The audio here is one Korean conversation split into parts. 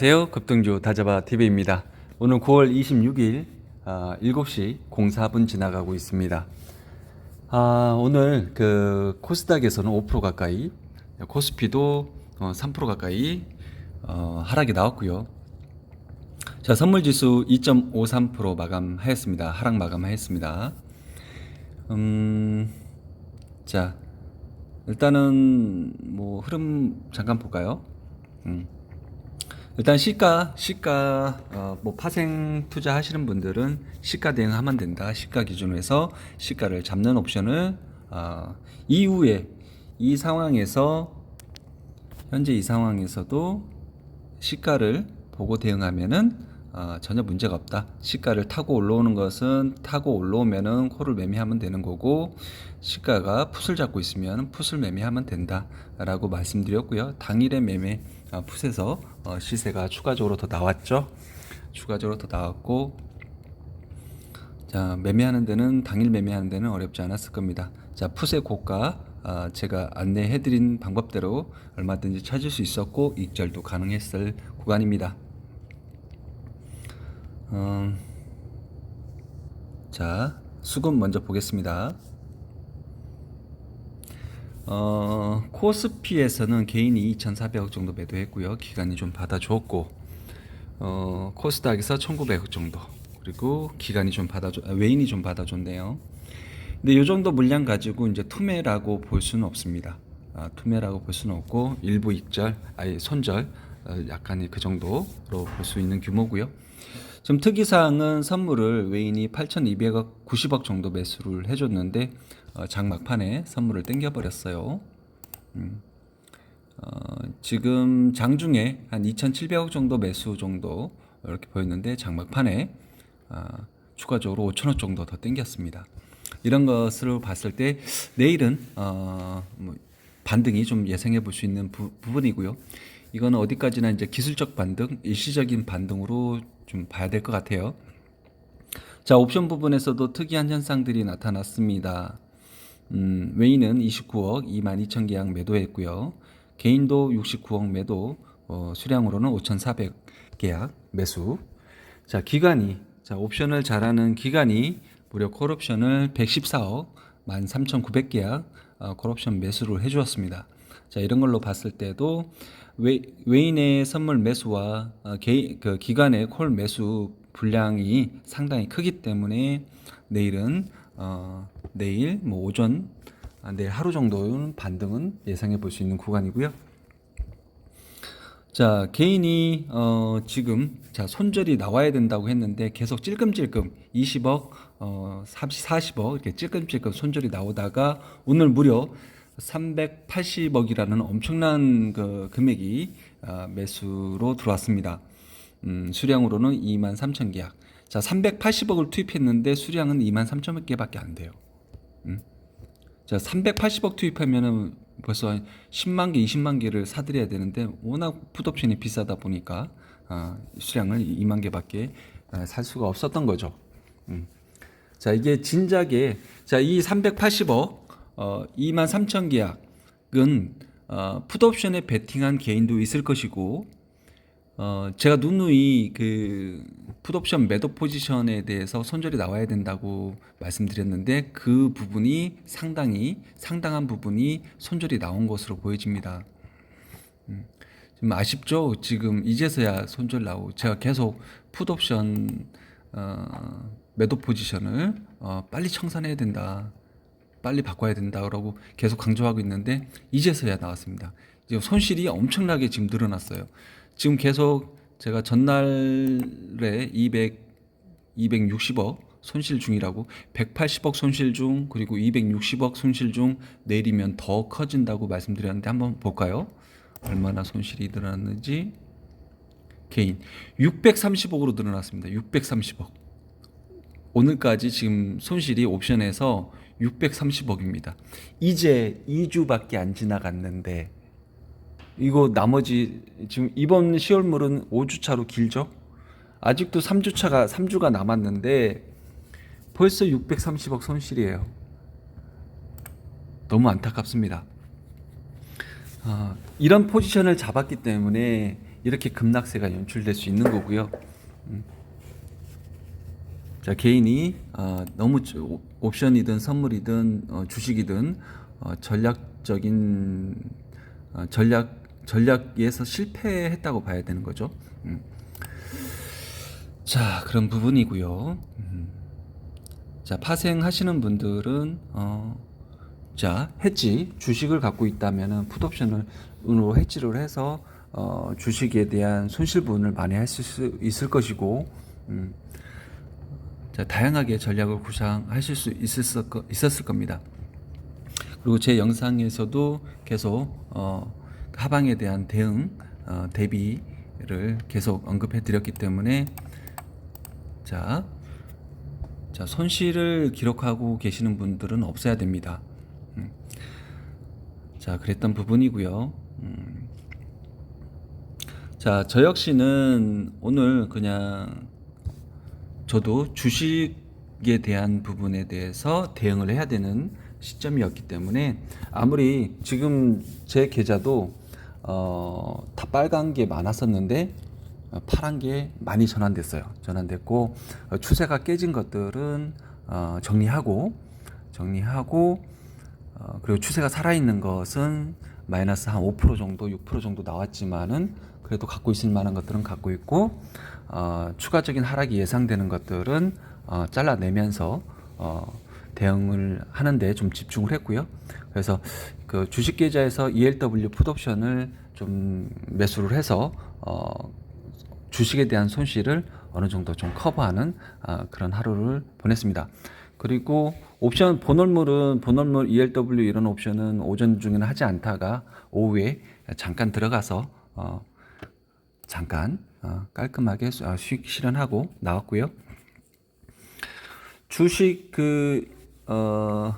안녕하세요. 급등주 다자바 TV입니다. 오늘 9월 26일 아, 7시 04분 지나가고 있습니다. 아, 오늘 그 코스닥에서는 5% 가까이, 코스피도 어, 3% 가까이 어, 하락이 나왔고요. 자, 선물 지수 2.53% 마감하였습니다. 하락 마감하였습니다. 음, 자, 일단은 뭐 흐름 잠깐 볼까요? 음. 일단 시가 시가 어, 뭐 파생 투자 하시는 분들은 시가 대응하면 된다 시가 기준으로 해서 시가를 잡는 옵션을 어, 이후에 이 상황에서 현재 이 상황에서도 시가를 보고 대응하면은 어, 전혀 문제가 없다. 시가를 타고 올라오는 것은 타고 올라오면은 코를 매매하면 되는 거고 시가가 풋을 잡고 있으면 풋을 매매하면 된다라고 말씀드렸고요. 당일의 매매 아, 풋에서 어, 시세가 추가적으로 더 나왔죠. 추가적으로 더 나왔고 자 매매하는 데는 당일 매매하는 데는 어렵지 않았을 겁니다. 자 풋의 고가 아, 제가 안내해드린 방법대로 얼마든지 찾을 수 있었고 익절도 가능했을 구간입니다. 음, 자 수급 먼저 보겠습니다. 어, 코스피에서는 개인이 2,400억 정도 매도했고요. 기간이 좀 받아줬고, 어, 코스닥에서 1,900억 정도. 그리고 기간이 좀 받아줘, 아, 외인이 좀 받아줬네요. 근데 이 정도 물량 가지고 이제 투매라고 볼 수는 없습니다. 아, 투매라고 볼 수는 없고, 일부 익절, 아니, 손절, 어, 약간의 그 정도로 볼 수 있는 규모고요. 지금 특이사항은 선물을 외인이 8,200억, 90억 정도 매수를 해줬는데 어, 장 막판에 선물을 땡겨버렸어요. 음. 어, 지금 장중에 한 2,700억 정도 매수 정도 이렇게 보였는데 장막판에 아, 추가적으로 5천억 정도 더 땡겼습니다. 이런 것을 봤을 때 내일은 어, 뭐 반등이 좀 예상해 볼 수 있는 부, 부분이고요. 이거는 어디까지나 이제 기술적 반등, 일시적인 반등으로 좀 봐야 될 것 같아요. 자, 옵션 부분에서도 특이한 현상들이 나타났습니다. 음, 웨이는 29억 2만 2천 계약 매도했고요. 개인도 69억 매도, 어, 수량으로는 5,400 계약 매수. 자, 기간이, 자, 옵션을 잘하는 기간이 무려 콜옵션을 114억 13,900 계약 어, 콜옵션 매수를 해 주었습니다. 자, 이런 걸로 봤을 때도 외, 외인의 선물 매수와 어, 개, 그 기간의 콜 매수 분량이 상당히 크기 때문에 내일은 어, 내일 뭐 오전 아, 내일 하루 정도는 반등은 예상해 볼 수 있는 구간이고요. 자 개인이 어, 지금 자 손절이 나와야 된다고 했는데 계속 찔끔찔끔 20억 어, 30, 40억 이렇게 찔끔찔끔 손절이 나오다가 오늘 무려 380억이라는 엄청난 그 금액이 아, 매수로 들어왔습니다. 음, 수량으로는 2만 3천 계약. 자, 380억을 투입했는데 수량은 2만 3천 개밖에 안 돼요. 음? 자, 380억 투입하면은 벌써 한 10만 개, 20만 개를 사들여야 되는데 워낙 풋옵션이 비싸다 보니까 아, 수량을 2만 개밖에 아, 살 수가 없었던 거죠. 음. 자, 이게 진작에 자, 이 380억 어, 2만 3천 계약은 어, 풋옵션에 베팅한 개인도 있을 것이고 어, 제가 누누이 그 풋옵션 매도 포지션에 대해서 손절이 나와야 된다고 말씀드렸는데 그 부분이 상당히 상당한 부분이 손절이 나온 것으로 보여집니다. 음, 좀 아쉽죠? 지금 이제서야 손절 나오고 제가 계속 풋옵션 어, 매도 포지션을 어, 빨리 청산해야 된다. 빨리 바꿔야 된다라고 계속 강조하고 있는데 이제서야 나왔습니다. 지금 손실이 엄청나게 지금 늘어났어요. 지금 계속 제가 전날에 200, 260억 손실 중이라고 180억 손실 중 그리고 260억 손실 중 내일이면 더 커진다고 말씀드렸는데 한번 볼까요? 얼마나 손실이 늘어났는지 개인 630억으로 늘어났습니다. 630억. 오늘까지 지금 손실이 옵션에서 630억입니다. 이제 2주밖에 안 지나갔는데 이거 나머지 지금 이번 10월물은 5주 차로 길죠? 아직도 3주 차가 3주가 남았는데 벌써 630억 손실이에요. 너무 안타깝습니다. 아, 이런 포지션을 잡았기 때문에 이렇게 급락세가 연출될 수 있는 거고요. 음. 자 개인이 어, 너무 옵션이든 선물이든 어, 주식이든 어, 전략적인 어, 전략 전략에서 실패했다고 봐야 되는 거죠. 음. 자 그런 부분이고요. 음. 자 파생하시는 분들은 어, 자 해지 주식을 갖고 있다면은 풋옵션으로 해지를 해서 어, 주식에 대한 손실분을 많이 하실 수 있을 것이고 음, 자, 다양하게 전략을 구상하실 수 있었을, 거, 있었을 겁니다. 그리고 제 영상에서도 계속 어, 하방에 대한 대응 어, 대비를 계속 언급해 드렸기 때문에 자, 자 손실을 기록하고 계시는 분들은 없어야 됩니다. 음. 자 그랬던 부분이고요. 음. 자, 저 역시는 오늘 그냥 저도 주식에 대한 부분에 대해서 대응을 해야 되는 시점이었기 때문에 아무리 지금 제 계좌도 어, 다 빨간 게 많았었는데 어, 파란 게 많이 전환됐어요. 전환됐고 어, 추세가 깨진 것들은 어, 정리하고 정리하고 어, 그리고 추세가 살아있는 것은 마이너스 한 5% 정도, 6% 정도 나왔지만은 그래도 갖고 있을 만한 것들은 갖고 있고 어, 추가적인 하락이 예상되는 것들은 어, 잘라내면서 어, 대응을 하는데 좀 집중을 했고요. 그래서 그 주식 계좌에서 ELW 풋옵션을 좀 매수를 해서 어, 주식에 대한 손실을 어느 정도 좀 커버하는 아, 그런 하루를 보냈습니다. 그리고 옵션 본월물은 본월물 ELW 이런 옵션은 오전 중에는 하지 않다가 오후에 잠깐 들어가서 어, 잠깐 어, 깔끔하게 수- 아, 수익 실현하고 나왔고요. 주식 그 어,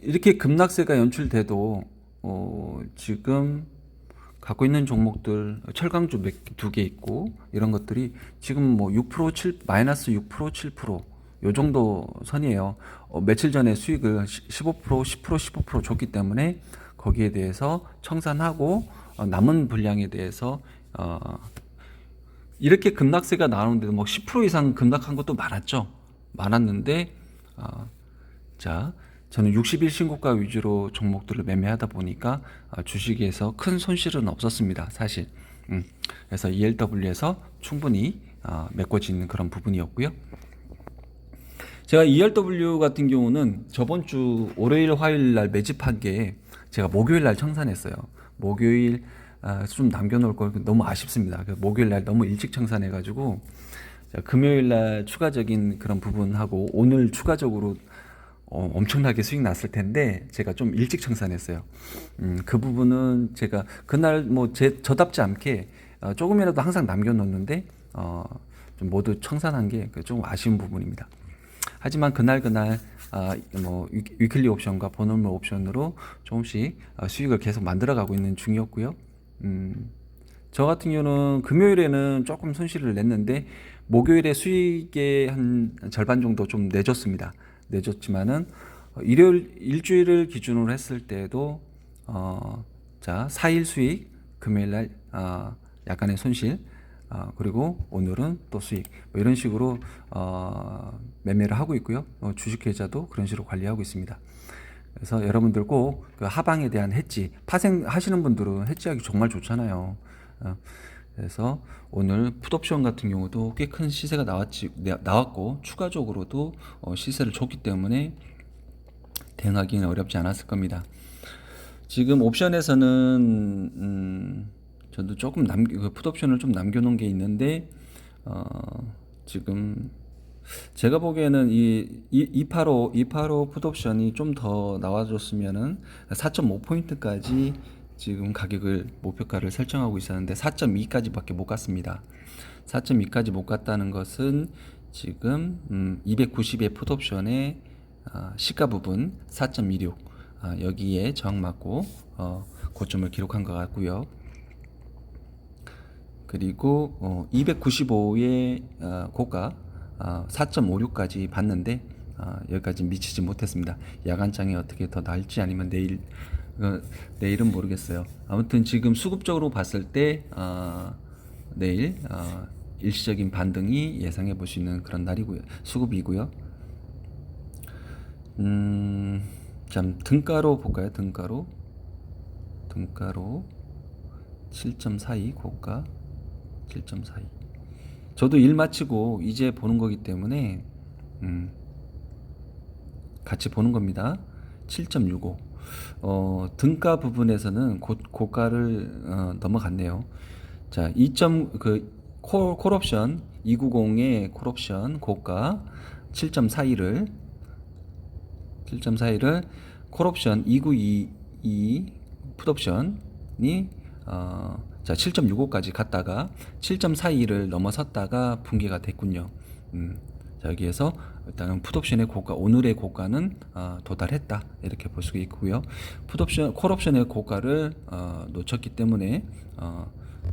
이렇게 급락세가 연출돼도 어, 지금 갖고 있는 종목들 철강주 두 개 있고 이런 것들이 지금 뭐 6% 7 마이너스 6% 7%요 정도 선이에요. 어, 며칠 전에 수익을 15% 10% 15% 줬기 때문에 거기에 대해서 청산하고 어, 남은 분량에 대해서 어, 이렇게 급락세가 나오는데도 뭐10% 이상 급락한 것도 많았죠. 많았는데 어, 자 저는 60일 신고가 위주로 종목들을 매매하다 보니까 어, 주식에서 큰 손실은 없었습니다. 사실. 음, 그래서 ELW에서 충분히 어, 메꿔지는 그런 부분이었고요. 제가 ERW 같은 경우는 저번 주 월요일 화요일 날 매집한 게 제가 목요일 날 청산했어요. 목요일 아, 좀 남겨놓을 걸 너무 아쉽습니다. 그 목요일 날 너무 일찍 청산해가지고 자, 금요일 날 추가적인 그런 부분하고 오늘 추가적으로 어, 엄청나게 수익 났을 텐데 제가 좀 일찍 청산했어요. 음, 그 부분은 제가 그날 뭐 제 저답지 않게 어, 조금이라도 항상 남겨놓는데 어, 좀 모두 청산한 게 좀 아쉬운 부분입니다. 하지만 그날 그날 아, 뭐 위- 위클리 옵션과 보너물 옵션으로 조금씩 아, 수익을 계속 만들어가고 있는 중이었고요. 음, 저 같은 경우는 금요일에는 조금 손실을 냈는데 목요일에 수익의 한 절반 정도 좀 내줬습니다. 내줬지만은 어, 일요일 일주일을 기준으로 했을 때도 어, 자 4일 수익 금요일 날 아, 약간의 손실 아, 그리고 오늘은 또 수익 뭐 이런 식으로 어, 매매를 하고 있고요. 어, 주식 계좌도 그런 식으로 관리하고 있습니다. 그래서 여러분들 꼭 그 하방에 대한 해지 파생 하시는 분들은 해지하기 정말 좋잖아요. 어, 그래서 오늘 풋옵션 같은 경우도 꽤 큰 시세가 나왔지 나- 나왔고 추가적으로도 어, 시세를 줬기 때문에 대응하기는 어렵지 않았을 겁니다. 지금 옵션에서는 음, 저도 조금 남그 풋옵션을 좀 남겨놓은 게 있는데 어, 지금 제가 보기에는 이 285 285 풋옵션이 좀 더 나와줬으면은 4.5 포인트까지 지금 가격을 목표가를 설정하고 있었는데 4.2까지밖에 못 갔습니다. 4.2까지 못 갔다는 것은 지금 음, 290의 풋옵션의 아, 시가 부분 4.26 아, 여기에 저항 맞고 어, 고점을 기록한 것 같고요. 그리고 어, 295의 어, 고가 어, 4.56까지 봤는데 어, 여기까지 미치지 못했습니다. 야간장이 어떻게 더 나을지 아니면 내일 어, 내일은 모르겠어요. 아무튼 지금 수급적으로 봤을 때 어, 내일 어, 일시적인 반등이 예상해 볼 수 있는 그런 날이고요. 수급이고요. 음, 참 등가로 볼까요? 등가로 등가로 7.42 고가 7.42. 저도 일 마치고 이제 보는 거기 때문에 음, 같이 보는 겁니다. 7.65. 어, 등가 부분에서는 고, 고가를 어, 넘어갔네요. 자, 2점 그 콜, 콜옵션 290의 콜옵션 고가 7.42를 7.42를 콜옵션 2922 풋옵션이 어, 자 7.65까지 갔다가 7.42를 넘어섰다가 붕괴가 됐군요. 음, 자 여기에서 일단은 풋옵션의 고가 오늘의 고가는 어, 도달했다 이렇게 볼 수가 있고요. 풋옵션 콜옵션의 고가를 어, 놓쳤기 때문에 어,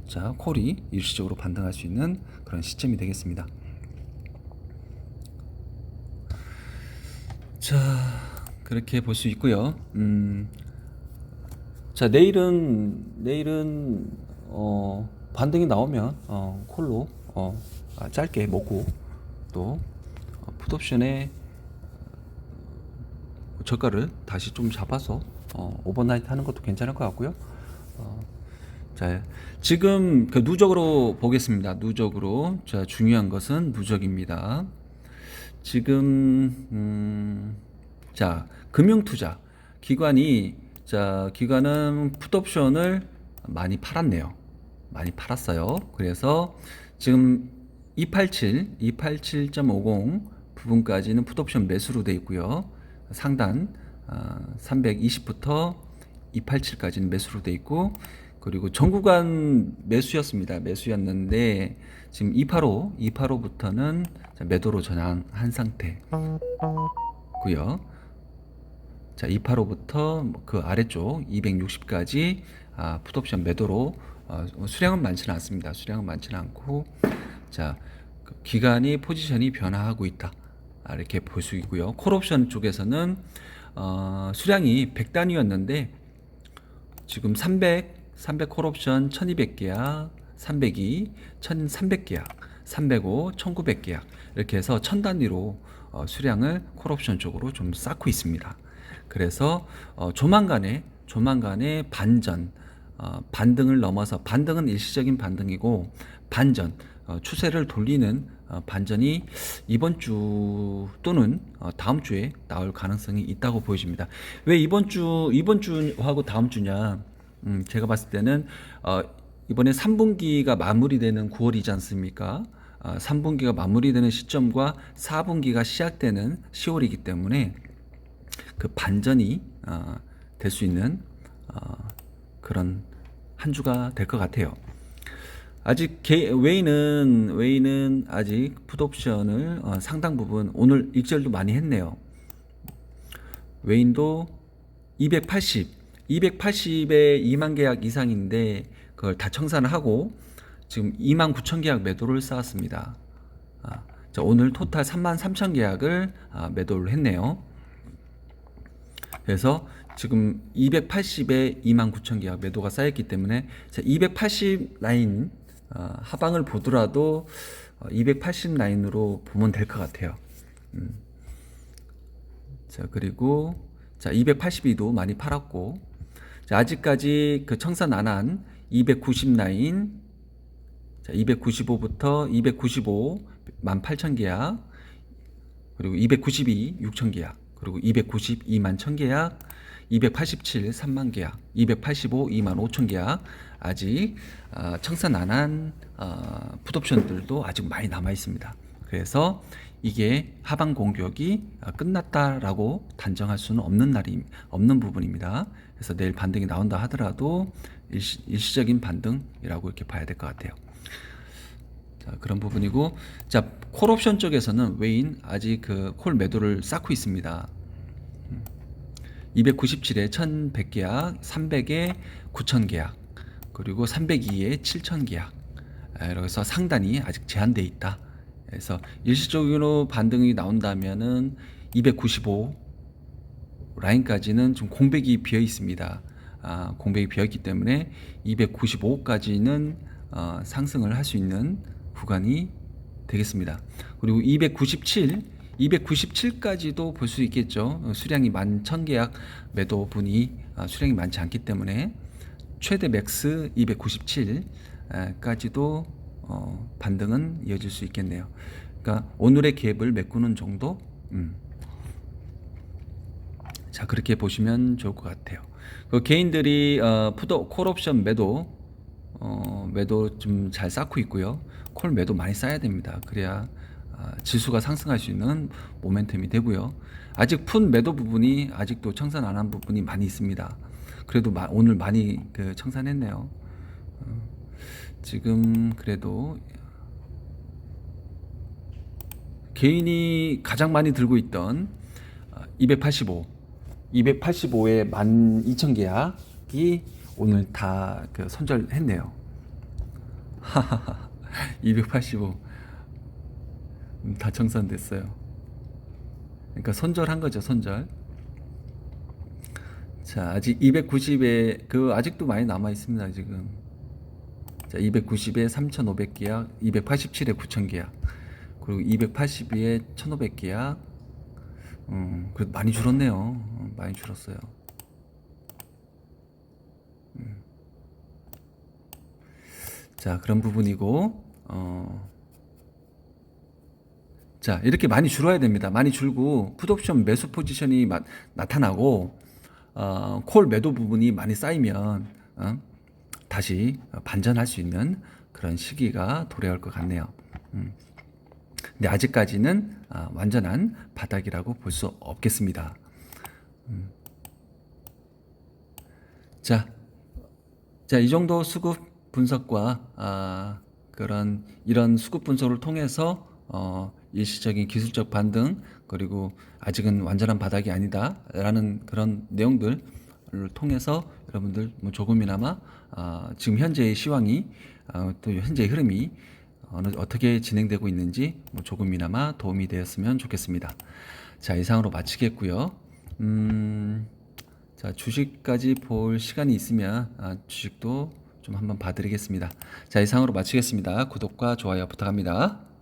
자 콜이 일시적으로 반등할 수 있는 그런 시점이 되겠습니다. 자 그렇게 볼 수 있고요. 음, 자 내일은 내일은 어, 반등이 나오면 어, 콜로 어, 아, 짧게 먹고 또 어, 풋옵션의 어, 저가를 다시 좀 잡아서 어, 오버나이트 하는 것도 괜찮을 것 같고요. 어, 자 지금 그 누적으로 보겠습니다. 누적으로 자 중요한 것은 누적입니다. 지금 음, 자 금융투자 기관이 자 기관은 풋옵션을 많이 팔았네요. 많이 팔았어요. 그래서 지금 287, 287.50 부분까지는 풋옵션 매수로 돼 있고요. 상단 아, 320부터 287까지는 매수로 돼 있고 그리고 전구간 매수였습니다. 매수였는데 지금 285, 285부터는 매도로 전환한 상태고요. 자, 285부터 그 아래쪽 260까지 아, 풋옵션 매도로 어, 수량은 많지는 않습니다. 수량은 많지는 않고 자그 기간이 포지션이 변화하고 있다. 아, 이렇게 볼 수 있고요. 콜옵션 쪽에서는 어, 수량이 100단위였는데 지금 300, 300 콜옵션 1200계약, 302, 1300계약, 305, 1900계약 이렇게 해서 1000단위로 어, 수량을 콜옵션 쪽으로 좀 쌓고 있습니다. 그래서 어, 조만간에 조만간에 반전 어, 반등을 넘어서 반등은 일시적인 반등이고 반전 어, 추세를 돌리는 어, 반전이 이번 주 또는 어, 다음 주에 나올 가능성이 있다고 보여집니다. 왜 이번 주 이번 주하고 다음 주냐? 음, 제가 봤을 때는 어, 이번에 3분기가 마무리되는 9월이지 않습니까? 어, 3분기가 마무리되는 시점과 4분기가 시작되는 10월이기 때문에 그 반전이 어, 될수 있는 어, 그런 한 주가 될 것 같아요. 아직 게, 웨이는 웨이는 아직 풋옵션을 어, 상당 부분 오늘 익절도 많이 했네요. 웨인도 280, 280에 2만 계약 이상인데 그걸 다 청산을 하고 지금 2만 9천 계약 매도를 쌓았습니다. 아, 자, 오늘 토탈 3만 3천 계약을 아, 매도를 했네요. 그래서 지금 280에 2만 9천 계약 매도가 쌓였기 때문에 280 라인 어, 하방을 보더라도 280 라인으로 보면 될 것 같아요. 음. 자 그리고 자 282도 많이 팔았고 자, 아직까지 그 청산 안 한 290 라인 자 295부터 295 18,000 계약 그리고 292 6,000 계약 그리고 290 2만 1,000 계약 287 3만 계약, 285 2만 5천 계약 아직 어, 청산 안한 어, 풋옵션들도 아직 많이 남아 있습니다. 그래서 이게 하방 공격이 어, 끝났다라고 단정할 수는 없는 날이 없는 부분입니다. 그래서 내일 반등이 나온다 하더라도 일시, 일시적인 반등이라고 이렇게 봐야 될 것 같아요. 자, 그런 부분이고 자 콜 옵션 쪽에서는 웨인 아직 그 콜 매도를 쌓고 있습니다. 297에 1100계약, 300에 9000계약, 그리고 302에 7000계약. 그래서 상단이 아직 제한돼 있다. 그래서 일시적으로 반등이 나온다면은 295 라인까지는 좀 공백이 비어 있습니다. 아, 공백이 비어 있기 때문에 295까지는 어, 상승을 할 수 있는 구간이 되겠습니다. 그리고 297, 297까지도 볼 수 있겠죠. 어, 수량이 만 1000계약 매도분이 아, 수량이 많지 않기 때문에 최대 맥스 297까지도 어, 반등은 이어질 수 있겠네요. 그러니까 오늘의 갭을 메꾸는 정도. 음. 자 그렇게 보시면 좋을 것 같아요. 그 개인들이 어, 푸드 콜옵션 매도 어, 매도 좀 잘 쌓고 있고요. 콜 매도 많이 쌓아야 됩니다. 그래야 아, 지수가 상승할 수 있는 모멘텀이 되고요. 아직 푼 매도 부분이 아직도 청산 안 한 부분이 많이 있습니다. 그래도 마- 오늘 많이 그 청산했네요. 어, 지금 그래도 개인이 가장 많이 들고 있던 어, 285, 285에 12,000계약이 오늘 다 그 선절했네요. 285. 음, 다 청산됐어요. 그러니까 선절한 거죠, 선절. 자, 아직 290에 그 아직도 많이 남아 있습니다, 지금. 자, 290에 3,500계약, 287에 9,000계약. 그리고 282에 1,500계약. 음, 그래도 많이 줄었네요. 어, 많이 줄었어요. 음. 자, 그런 부분이고, 어, 자, 이렇게 많이 줄어야 됩니다. 많이 줄고, 풋옵션 매수 포지션이 마- 나타나고, 어, 콜 매도 부분이 많이 쌓이면, 어, 다시 반전할 수 있는 그런 시기가 도래할 것 같네요. 음. 근데 아직까지는 아, 완전한 바닥이라고 볼 수 없겠습니다. 음. 자, 자, 이 정도 수급 분석과 아, 그런 이런 수급 분석을 통해서 어, 일시적인 기술적 반등 그리고 아직은 완전한 바닥이 아니다라는 그런 내용들을 통해서 여러분들 뭐 조금이나마 아, 지금 현재의 시황이 아, 또 현재의 흐름이 어느 어떻게 진행되고 있는지 뭐 조금이나마 도움이 되었으면 좋겠습니다. 자 이상으로 마치겠고요. 음, 자 주식까지 볼 시간이 있으면 아, 주식도 좀 한번 봐드리겠습니다. 자 이상으로 마치겠습니다. 구독과 좋아요 부탁합니다.